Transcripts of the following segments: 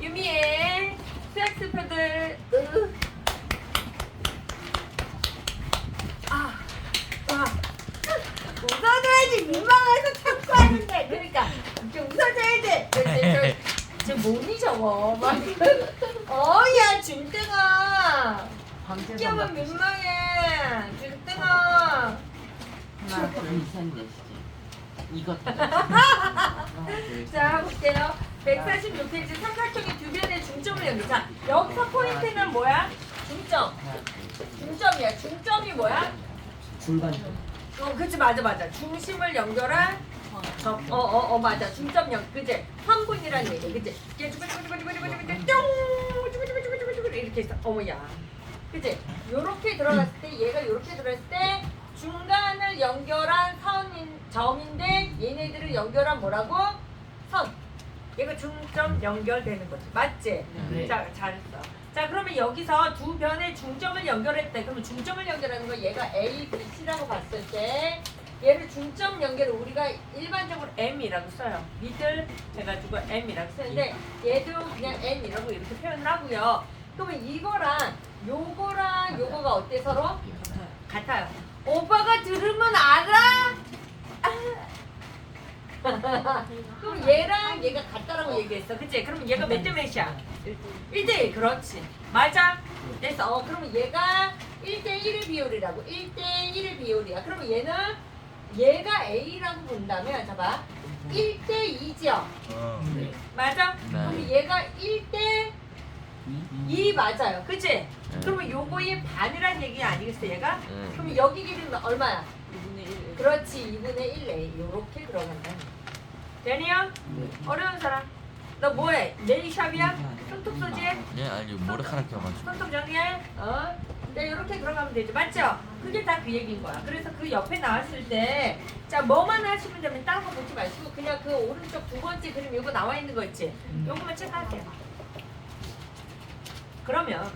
유미의 스웩스. 아, 아. 웃어줘야지 민망해서 자꾸 하는데. 그러니까 이렇게 웃어줘야지. 저, 저, 저 뭐니 저거 막 어야 준땡아 끼우면 민망해. 준땡아 하나 둘셋넷 이것 자 볼게요 146페이지 삼각형의 두 변의 중점을 연결 자 여기서 포인트는 뭐야? 중점 중점이야 중점이 뭐야? 중간 어, 그치 맞아 맞아. 중심을 연결한 어, 어, 어, 어 맞아. 중점 연, 그지? 환분이라는 얘기, 그지? 이게 쭈글쭈글쭈글쭈글쭈글 뿅, 쭈글쭈글쭈글쭈글 이렇게 있어. 어머야, 그지? 요렇게 들어갔을 때, 얘가 요렇게 들어갔을 때 중간을 연결한 선인 점인데 얘네들을 연결한 뭐라고? 선. 얘가 중점 연결되는 거지, 맞지? 네. 자, 잘했어. 자, 그러면 여기서 두 변의 중점을 연결했대. 그러면 중점을 연결하는 거 얘가 A, B, C라고 봤을 때 얘를 중점 연결을 우리가 일반적으로 M이라고 써요. 미들 해가지고 M이라고 쓰는데 얘도 그냥 M이라고 이렇게 표현을 하고요. 그러면 이거랑 요거랑 요거가 어때 서로? 같아요. 오빠가 들으면 알아? 그럼 얘랑 얘가 같다라고 얘기했어. 그치? 그러면 얘가 몇 대 몇이야? 1대1 그렇지 맞아 됐어 어 그러면 얘가 1대1의 비율이라고 1대1의 비율이야 그러면 얘는 얘가 A라고 본다면 잡아 1대2죠 어. 네. 맞아? 네. 그럼 얘가 1대2 이 맞아요 그치? 그러면 요거의 반이란 얘기 아니겠어 얘가? 응. 그럼 여기 길이는 얼마야? 그렇지 2분의 1A 요렇게 들어간다 되니요? 네. 어려운 사람 너 뭐해? 네일샵이야? 손톱 소지해? 예, 아니 머리카락 껴가지고. 손톱 정리해. 어? 네, 이렇게 들어가면 되죠. 맞죠? 그게 다 그 얘기인 거야. 그래서 그 옆에 나왔을 때, 자, 뭐만 하시면 되면 다른 거 보지 마시고, 그냥 그 오른쪽 두 번째 그림 이거 나와 있는 거 있지? 요거만 체크하세요. 그러면,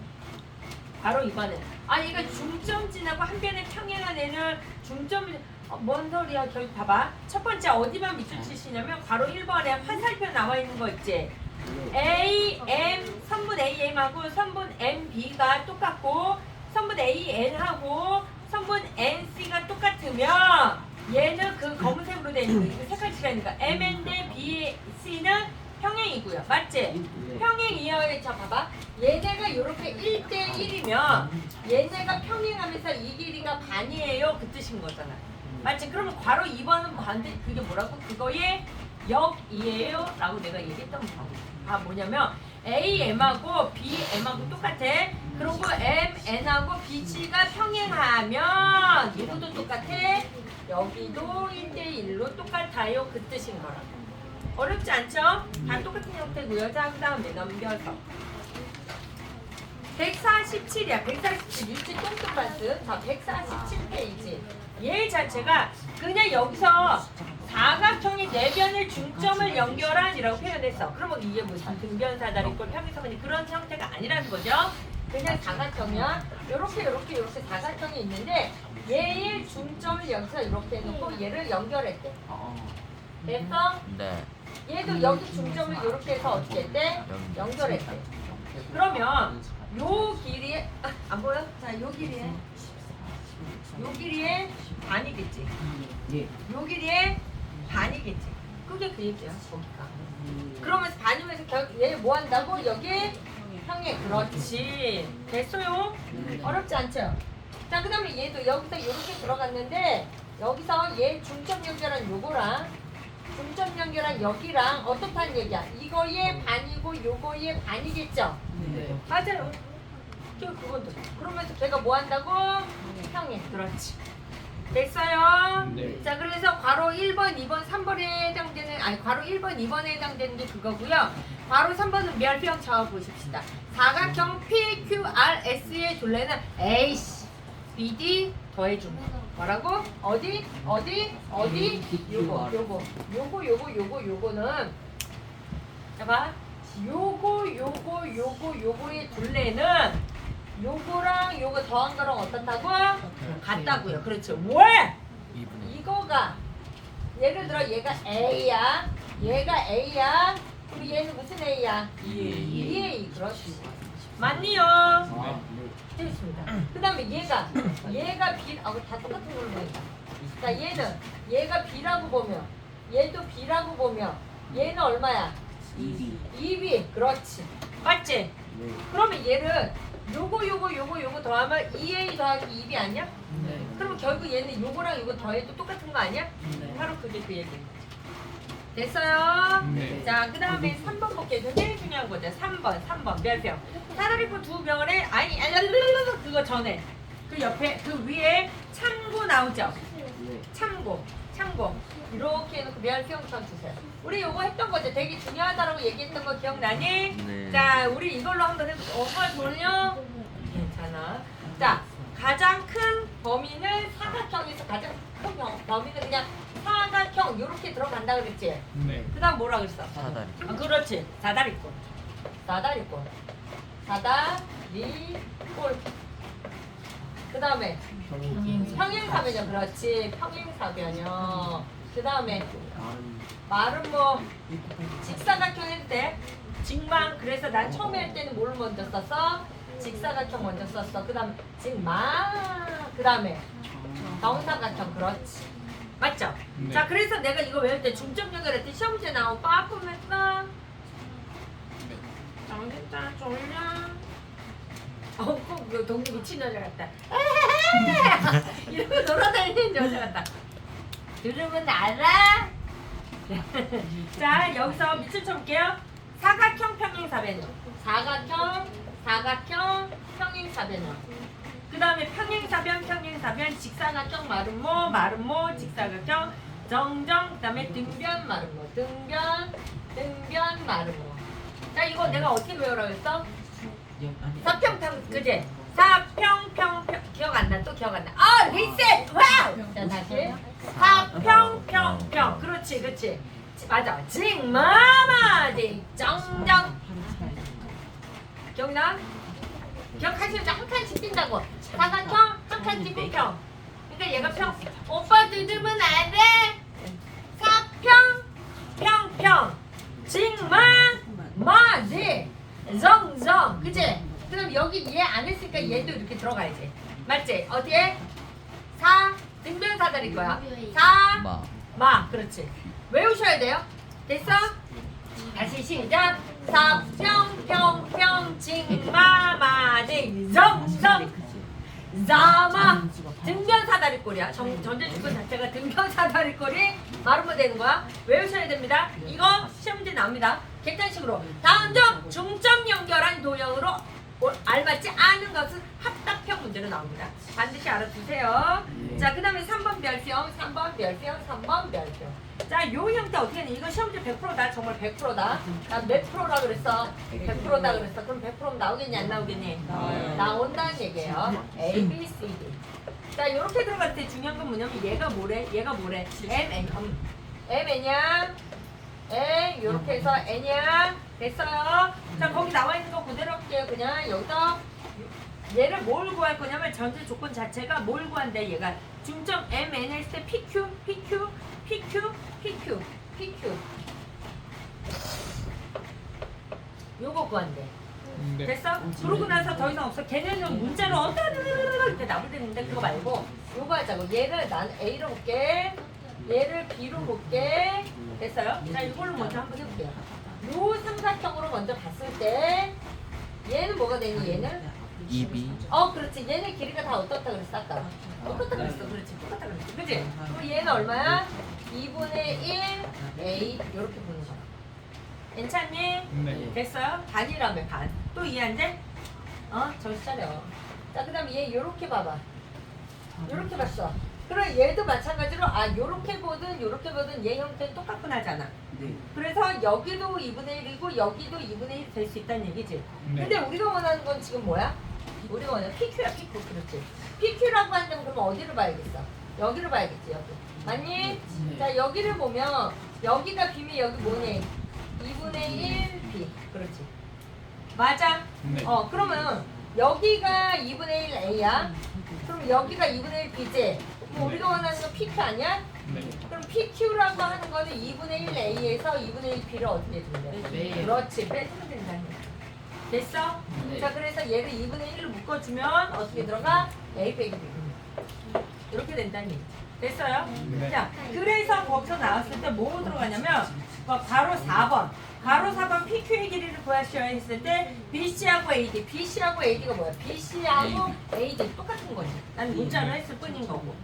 바로 이번에. 아, 얘가 중점 지나고 한 변에 평행한 애는 중점, 어, 뭔 소리야? 저기 봐봐. 첫 번째 어디만 밑줄 치시냐면, 바로 1번에 화살표 나와 있는 거 있지? A, M, 선분 A, M하고 선분 M, B가 똑같고 선분 A, N하고 선분 N, C가 똑같으면 얘는 그 검은색으로 돼 있는 거, 이거 색깔 칠하니까 M, N 대 B, C는 평행이고요. 맞지? 평행 이하에 자 봐봐. 얘네가 이렇게 1대 1이면 얘네가 평행하면서 이 길이가 반이에요. 그 뜻인 거잖아. 맞지? 그러면 괄호 2번은 반대 그게 뭐라고? 그거의 역이에요? 라고 내가 얘기했던 거. 아 뭐냐면 A, M하고 B, M하고 똑같아. 그리고 M, N하고 B, C가 평행하면 누구도 똑같아. 여기도 1대1로 똑같아요. 그 뜻인 거라고. 어렵지 않죠? 다 똑같은 형태고요. 자, 그 다음에 넘겨서. 147이야. 147 유치 똥똥반스. 자, 147페이지. 얘 자체가 그냥 여기서 사각형의 내변의 중점을 연결한 이라고 표현했어. 그러면 이게 무슨 등변사다리꼴 평행선이 그런 형태가 아니라는 거죠. 그냥 사각형이야. 요렇게 요렇게 요렇게 사각형이 있는데 얘의 중점을 여기서 이렇게 해놓고 얘를 연결했대. 됐어? 네. 얘도 여기 중점을 이렇게 해서 어떻게 했대? 연결했대. 그러면 요 길이에 아, 안 보여? 자, 요 길이에 요 길이에 반이겠지. 예. 요 길이에 반이겠지. 그게 그 얘기야, 거기가. 그러면서 반이면서 얘 뭐 한다고? 여기 평행. 그렇지. 됐어요? 어렵지 않죠? 자, 그 다음에 얘도 여기서 이렇게 들어갔는데 여기서 얘 중점 연결한 요거랑 중점 연결한 여기랑 어떻다는 얘기야? 이거의 반이고 요거의 반이겠죠? 네. 맞아요. 그 그건 돼. 그러면서 걔가 뭐 한다고? 평행. 그렇지. 됐어요? 네. 자, 그래서 괄호 1번, 2번, 3번에 해당되는, 아니, 괄호 1번, 2번에 해당되는 게 그거고요. 괄호 3번은 미알피형 좌우 보십시다. 사각형 PQRS의 둘레는 A씨, BD 거. 뭐라고? 어디? 어디? 어디? 요거, 요거, 요거, 요거, 요거, 요거는 봐봐. 요거, 요거, 요거, 요거의 둘레는 요거랑 요거 더한 거랑 어떻다고? 같다고요. 그렇죠. 왜? 2분의 이거가 예를 들어 얘가 A야. 얘가 A야. 그럼 얘는 무슨 A야? 이 2A 그렇지 맞니요? 아, 네. 되겠습니다 그 다음에 얘가 얘가 B 아, 다 똑같은 걸로 보인다 자 얘는 얘가 B라고 보면 얘도 B라고 보면 얘는 얼마야? 이비 2B 그렇지 맞지? 네. 그러면 얘를 요거 요거 요거 요거 더하면 2A 더하기 2B 아니야? 네. 그럼 결국 얘는 요거랑 요거 더해도 똑같은 거 아니야? 네. 바로 그게 그 얘기 됐어요? 네. 자, 그 다음에 3번 볼게요. 저 제일 중요한 거죠. 3번, 3번. 몇 병? 사다리포 두 병에, 아니, 아니, 그거 전에. 그 옆에, 그 위에 참고 나오죠? 네. 참고, 참고. 이렇게 해놓고 멸병선 주세요. 우리 요거 했던 거죠. 되게 중요하다라고 얘기했던 거 기억나니? 네. 자, 우리 이걸로 한번 해보자. 엄마 돌려. 괜찮아. 자, 가장 큰 범위는 사각형에서 가장 큰 범- 범위는 그냥 사각형 이렇게 들어간다 그랬지? 네. 그 다음 뭐라 그랬어? 사다리. 아, 그렇지. 사다리꼴. 사다리꼴. 사다리 꼴. 그 다음에 평행사변형. 그렇지. 평행사변형. 그 다음에 말은 뭐 직사각형 해도 돼. 직망. 그래서 난 처음에 할 때는 뭘 먼저 썼어? 직사각형 먼저 썼어. 그 다음에 직망. 그 다음에 정사각형. 그렇지. 맞죠? 네. 자, 그래서 내가 이거 외울 때 중점 연결할 때 시험 문제 나오고 빠꾸면 서 정신차 졸려. 어, 꼭 동네 미친 여자 같다. 이러고 돌아다니는 여자 같다. 들으면 알아? 자, 여기서 밑줄 쳐볼게요. 사각형 평행사변형. 사각형, 사각형, 평행사변형. 그 다음에 평행사변, 평행사변, 직사각형, 마름모, 마름모, 직사각형, 정정, 그 다음에 등변, 마름모, 등변, 등변, 마름모. 자, 이거 내가 어떻게 외우라고 했어? 사평평, 그지? 사평평평, 기억 안 나? 또 기억 안 나? 아, 리셋! 와우! 자, 다시. 사평평평. 그렇지, 그렇지. 맞아. 징마마지, 정정. 기억나? 기억하시면 한 칸씩 뛴다고. 사각형, 한 칸씩 평평. 그러니까 얘가 평. 오빠 들으면 안 돼. 사평, 평평. 징마, 마지, 정정. 그치? 그럼 여기 얘 안 했으니까 얘도 이렇게 들어가야지. 맞지? 어디에? 사, 등변 사다리 거야. 사, 마. 마. 그렇지. 외우셔야 돼요. 됐어? 다시 시작. 사평평평 징마마지 정정 자마 등변 사다리 꼴이야. 정, 전제조건 자체가 등변 사다리 꼴이 말하면 되는 거야. 외우셔야 됩니다. 이거 시험 문제 나옵니다. 객관식으로 다음 점 중점 연결한 도형으로 올- 알맞지 않은 것은 합답형 문제로 나옵니다. 반드시 알아두세요. 자, 그 다음에 3번 별표, 3번 별표, 3번 별표. 자, 요 형태 어떻게 하니? 이거 시험지 100%다. 정말 100%다. 난 몇 프로라 그랬어? 100%다 그랬어. 그럼 100%면 나오겠니? 안 나오겠니? 나와요. 나온다는 얘기예요. A, B, C, D. 자, 이렇게 들어갈 때 중요한 건 뭐냐면 얘가 뭐래? 얘가 뭐래? M, N. 음. M, N이야. 에, 요렇게 해서 N이야. 됐어요. 자, 거기 나와 있는 거 그대로 할게요. 그냥 여기서 얘를 뭘 구할 거냐면 전제 조건 자체가 뭘 구한대 얘가 중점 M, N 했을 때 PQ, PQ, PQ, PQ, PQ. 요거 구한대. 네. 됐어? 그러고 나서 더 이상 없어. 걔네는 문자로 어떠르르 이렇게 나부대는데 그거 말고 요거 하자고. 얘를 난 A로 볼게. 얘를 B로 볼게. 됐어요? 자, 이걸로 먼저 한번 해볼게요. 요 삼각형으로 먼저 봤을 때 얘는 뭐가 되니? 얘는? 이비. 어, 그렇지. 얘네 길이가 다 어떻다 그랬어, 아까. 똑같다 그랬어. 그렇지. 똑같다 그랬어. 그치? 그럼 얘는 얼마야? 2분의 1 A. 요렇게 보는 거야. 괜찮니? 네. 됐어요? 반이라며 반. 또 이해 안 돼? 어? 정신 차려. 자, 그 다음에 얘 요렇게 봐봐. 요렇게 봤어. 그럼 얘도 마찬가지로 아 요렇게 보든 요렇게 보든 얘 형태는 똑같구나 하잖아. 네. 그래서 여기도 2분의 1이고 여기도 2분의 1 될 수 있다는 얘기지. 네. 근데 우리가 원하는 건 지금 뭐야? 우리가 원하는 PQ야 PQ 그렇지. PQ라고 한다면 그럼 어디를 봐야겠어? 여기를 봐야겠지 여기. 맞니? 네. 자 여기를 보면 여기가 B면 여기 뭐니? 2분의 1 B 그렇지. 맞아? 네. 어 그러면 여기가 2분의 1 A야. 그럼 여기가 2분의 1 B지. 그럼 우리가 원하는 건 PQ 아니야? 네. 그럼 PQ라고 하는 거는 2분의 1 A에서 2분의 1 B를 어떻게 준대? 네. 그렇지. 뺏으면 된다는 거야. 됐어? 네. 자, 그래서 얘를 2분의 1로 묶어주면 어떻게 들어가? A 빼기 B. 이렇게 얘기. 됐어요? 네. 자, 그래서 거기서 나왔을 때 뭐 들어가냐면 어, 바로 4번. 가로 4번 PQ의 길이를 구하셔야 했을 때 BC하고 AD, BC하고 AD가 뭐야? BC하고 AD 똑같은 거지. 난 문자로 했을 뿐인 거고.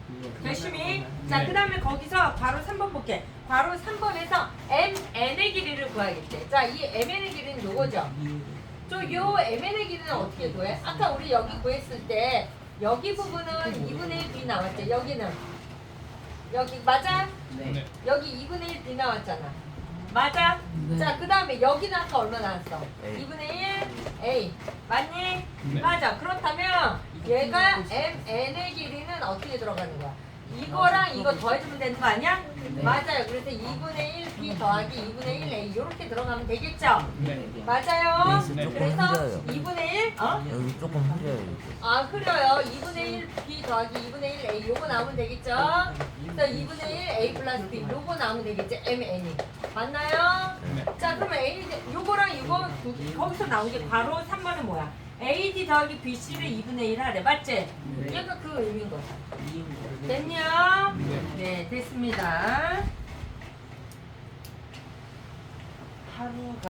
열심히. 자, 네. 그 다음에 거기서 바로 3번 볼게. 바로 3번에서 MN의 길이를 구하겠대. 자, 이 MN의 길이는 요거죠. 저 요 MN의 길이는 어떻게 구해? 아까 우리 여기 구했을 때 여기 부분은 2분의 1 B 나왔죠. 여기는 여기 맞아? 네. 여기 2분의 1 B 나왔잖아. 맞아? 네. 자, 그 다음에 여기는 아까 얼마 나왔어? A. 2분의 1 A. 맞니? 네. 맞아. 그렇다면 얘가 MN의 길이는 어떻게 들어가는 거야? 이거랑 이거 더해주면 되는 거 아니야? 네. 맞아요. 그래서 2분의 1 B 더하기 2분의 1 A 이렇게 들어가면 되겠죠? 네. 맞아요. 네, 조금 그래서 흐려요. 2분의 1 어? 여기 조금 흐려요. 아 흐려요. 2분의 1 B 더하기 2분의 1 A 요거 나오면 되겠죠? 그래서 2분의 1 A 플러스 B 요거 나오면 되겠죠? M N이 맞나요? 네. 자 그러면 A 요거랑 이거 두 개, 거기서 나온 게 바로 3번은 뭐야? AD 더하기 BC를 2분의 1 하래 맞지? 얘가 그 의미인 거죠. 됐냐? 네. 네 됐습니다. 하루가